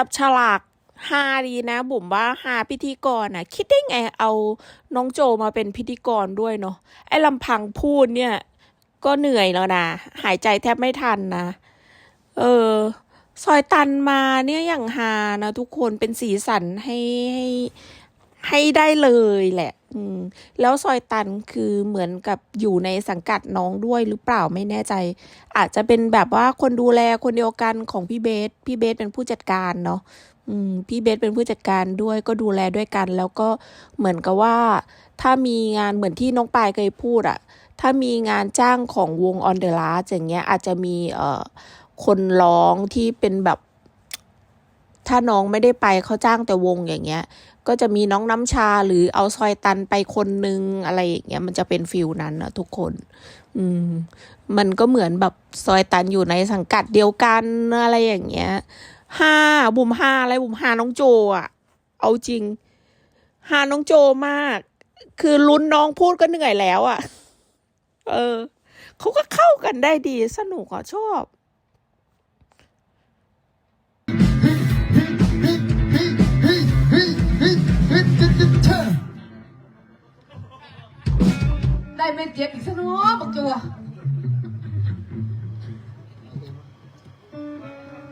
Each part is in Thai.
จับฉลากฮาดีนะ บุ๋มว่าฮาพิธีกรน่ะ คิดได้ไงเอาน้องโจมาเป็นพิธีกรด้วยเนาะไอ้ลำพังพูดเนี่ย ก็เหนื่อยแล้วนะหายใจแทบไม่ทันนะ เออ ซอยตันมาเนี่ยอย่างฮานะทุกคนเป็นสีสันให้ให้ ให้ได้เลยแหละ อืม แล้วซอยตันคือเหมือนกับอยู่ในสังกัดน้องด้วยหรือเปล่าไม่แน่ใจ อาจจะเป็นแบบว่าคนดูแลคนเดียวกันของพี่เบส พี่เบสเป็นผู้จัดการเนาะ อืม พี่เบสเป็นผู้จัดการด้วยก็ดูแลด้วยกัน แล้วก็เหมือนกับว่า ถ้ามีงานเหมือนที่น้องปายเคยพูดอะถ้ามีงานจ้างของวง On the Last อย่างเงี้ยอาจจะมีเอ่อคนร้องที่เป็นแบบ ถ้าน้องไม่ได้ไปเขาจ้างแต่วงอย่างเงี้ย ก็จะมีน้องน้ำชาหรือเอาซอยตันไปคนนึงอะไรอย่างเงี้ย มันจะเป็นฟิลนั้นนะทุกคน อืม มันก็เหมือนแบบซอยตันอยู่ในสังกัดเดียวกันอะไรอย่างเงี้ยห้าบุ๋มห้าอะไรบุ๋มห้าน้องโจอะ เอาจริงห้าน้องโจมาก คือลุ้นน้องพูดก็เหนื่อยแล้วอะ เออเขาก็เข้ากันได้ดีสนุกอะชอบ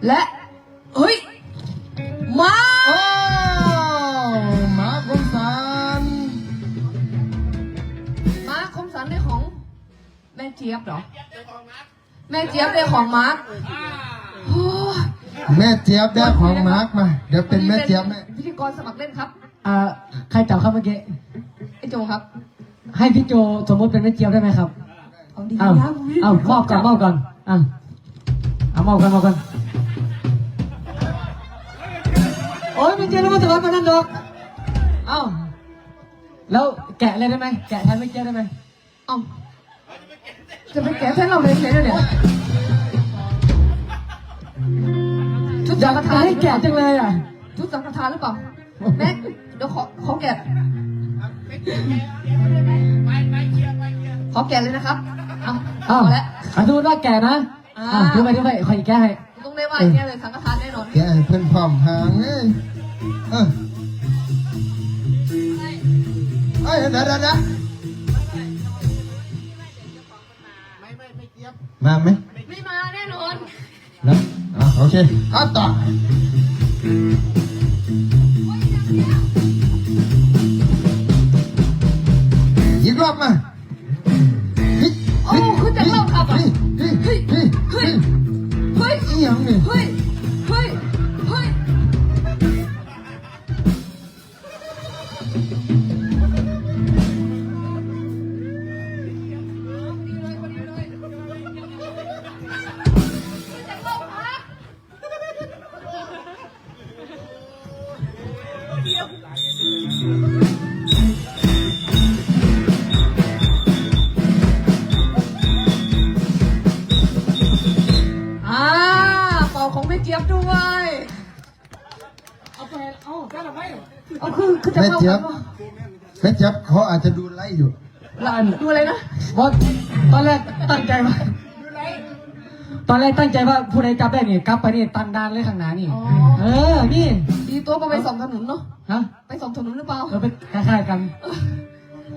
และเฮ้ยมาโอ้หมาคมสันมาคมสันได้ของ แม่เจี๊ยบเหรอ แม่เจี๊ยบได้ของมาร์คโอ้ยแม่เจี๊ยบได้ของมาร์กมา เดี๋ยวเป็นแม่เจี๊ยบแม่พิธีกรสมัครเล่นครับอ่าใครจับครับเมื่อกี้ ไอ้โจครับ ให้พี่โจสมมติเป็นแม่เจี๊ยบได้ไหมครับเอาดีอ้าวนะอ้าวมอบก่อนมอบก่อนอะเอามอบกันมอบกัน โอ้ยแม่เจี๊ยบแล้วมาถึงวันนั้นดอก เอ้า แล้วแกะเลยได้ไหม แกะแทนแม่เจี๊ยบได้ไหมเอาจะไปแกะแทนเราเลยเลยเนี่ยชุดอยาสักงฆทานให้แกะจังเลยอะ ชุดสังฆทานหรือเปล่าแม่เดี๋ยวขอขอแกะขอแกะเลยนะครับ เอาอ้าวเอาละอะดูว่าแกะนะอ่าอะดูไปดูไปคอยแก้ให้ต้องได้ว่าอย่างเงี้ยเลยสังฆทานแน่น อนแกให้เพื่อนพร้อมหางเอ้ยเออเอ้ยเดี๋ยวเดี๋ยวเดี๋ยวมาไหมไม่มาแน่นอนแล้วอะโอเคเอาต่ออีกรอบมา อ่าเป่าของแม่เจี๊ยบด้วย เอาไปเอาแก้ละไปเอาคือคือจะแม่เล่าเจี๊ยบครั บแม่เจี๊ยบเขาอาจจะดูไล่อยู่ละอันดูอะไรนะบอสตอนแรกตั้งใจว่าตอนแรกตั้งใจว่าผู้ใดจับได้นี่กลับไปนี่ตันดานเลยข้างหน้านี่ อ๋อ เออ นี่ดีตัวก็ไปสองถนนเนาะฮะไปสองถนนหรือเปล่า เออเป็นคล้ายๆกัน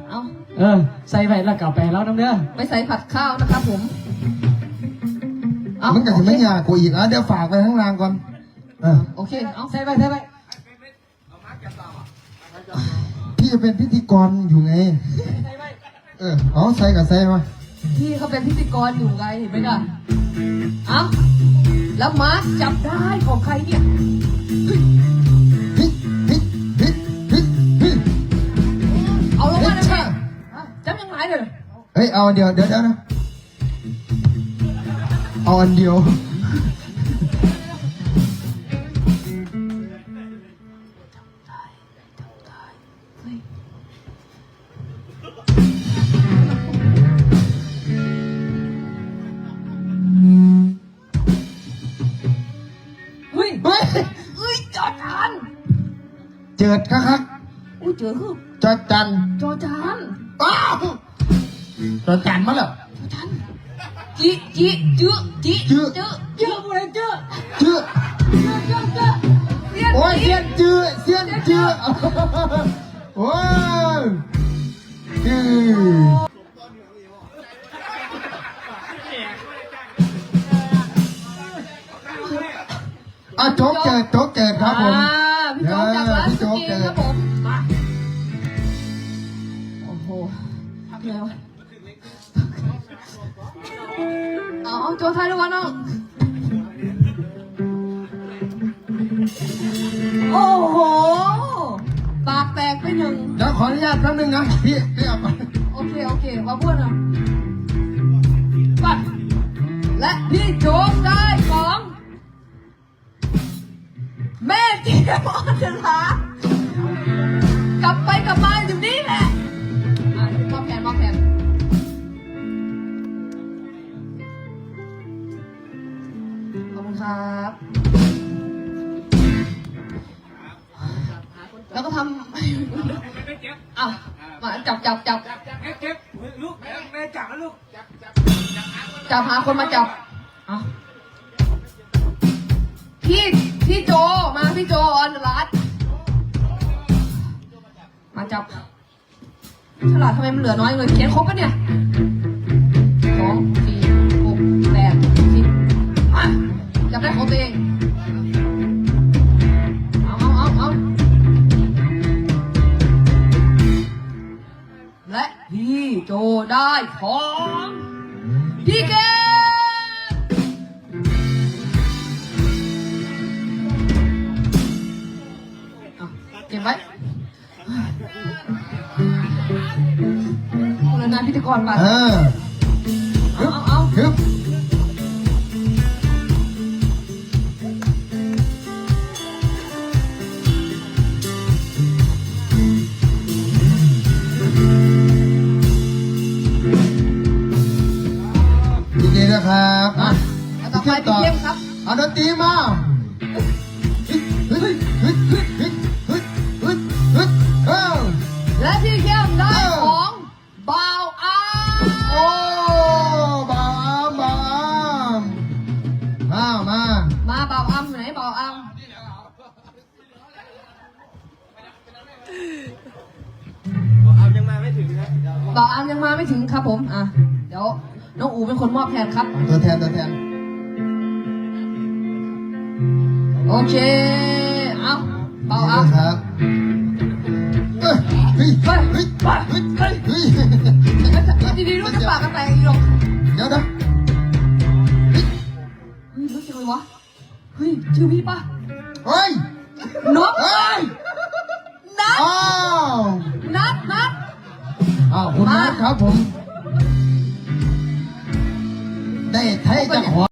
เอาเออ ใส่ไปแล้วกลับไปแล้วน้ำเด้อ ไปใส่ผัดข้าวนะครับผมเอามันก็จะไม่โอเคยากกูอีกอะเดี๋ยวฝากไปข้างล่างก่อนเออโอเค เอาใส่ไปใส่ไป จะเป็นพิธีกรอยู่ไง เออเอาใส่กับใส่มาพี่เขาเป็นพิธีกรอยู่ไงเห็นไหมล่ะเอาแล้วมาร์คจับได้ของใครเนี่ยเฮ้ยเฮ้ยเฮ้ยเฮ้ยเฮ้ยเอาลงเฮ้มายได้ไหมช่าฮะจับยังไงเลย เฮ้ย เอาอันเดียว เดี๋ยวเดี๋ยวนะ เอาอันเดียว เจิดคักคักอุ้ยเจอคือจอจันจอจานอ้าวจอจันมาแล้วจอจานจิจิจื้อจิจื้อจื้อเจอผู้ใดเจอเจื้อเจอเจอเจอโอ้ยจีเสี้ยนจื้อเสี้ยนจื้อโอ้ยจื้ออะโจ๊ อาเอาโจ๊กไทยด้วยวะน้องโอ้โห ปากแตกไปหนึ่ง เดี๋ยวขออนุญาตแป๊บนึงนะ พี่พี่เอาไปโอเค โอเคมาพูดนะไปและพี่โจ๊กได้ของ แม่เจี๊ยบออนเดลากลับไปกลับมาอยู่นี่แหละอะ คุณครับ แล้วก็ทำอ้าวมาจับจับจับเก็บเก็บลูกแม่จับแล้วลูกจับหาคนมาจับเอาพี่พี่โจมาพี่โจออนรัดมาจับฉลาดทำไมมันเหลือน้อยเลยเขียนครบปะเนี่ย ठीक है Em ấy Lần nào đi thì còn mà เออ นะครับอะเอาต่อไปพี่เข้มครับ เอาดนตรีมาและที่เข้มได้ของบาวอาโอ้บาวอามบาวอามมามามาบาวอามไหนบาวอามบาวอามยังมาไม่ถึงครับบาวอามยังมาไม่ถึงครับผมอะเดี๋ยว น้องอูเป็นคนมอบแทนครับ ตัวแทนตัวแทน โอเค เอาบ่าวนี่อามนะครับเอ้ยเฮ้ยไปเฮ้ยไปเฮ้ยไปเฮ้ยดีๆรู้จะปากกันแตกอีกหรอกเดี๋ยวนะเฮ้ยรู้จักเลยวะ เฮ้ย ชื่อพี่ปะเฮ้ยนกเฮ้ยนัดอ้าวนัดนัดอ้าวคุณนัทครับผม ได้ไทยจากหอ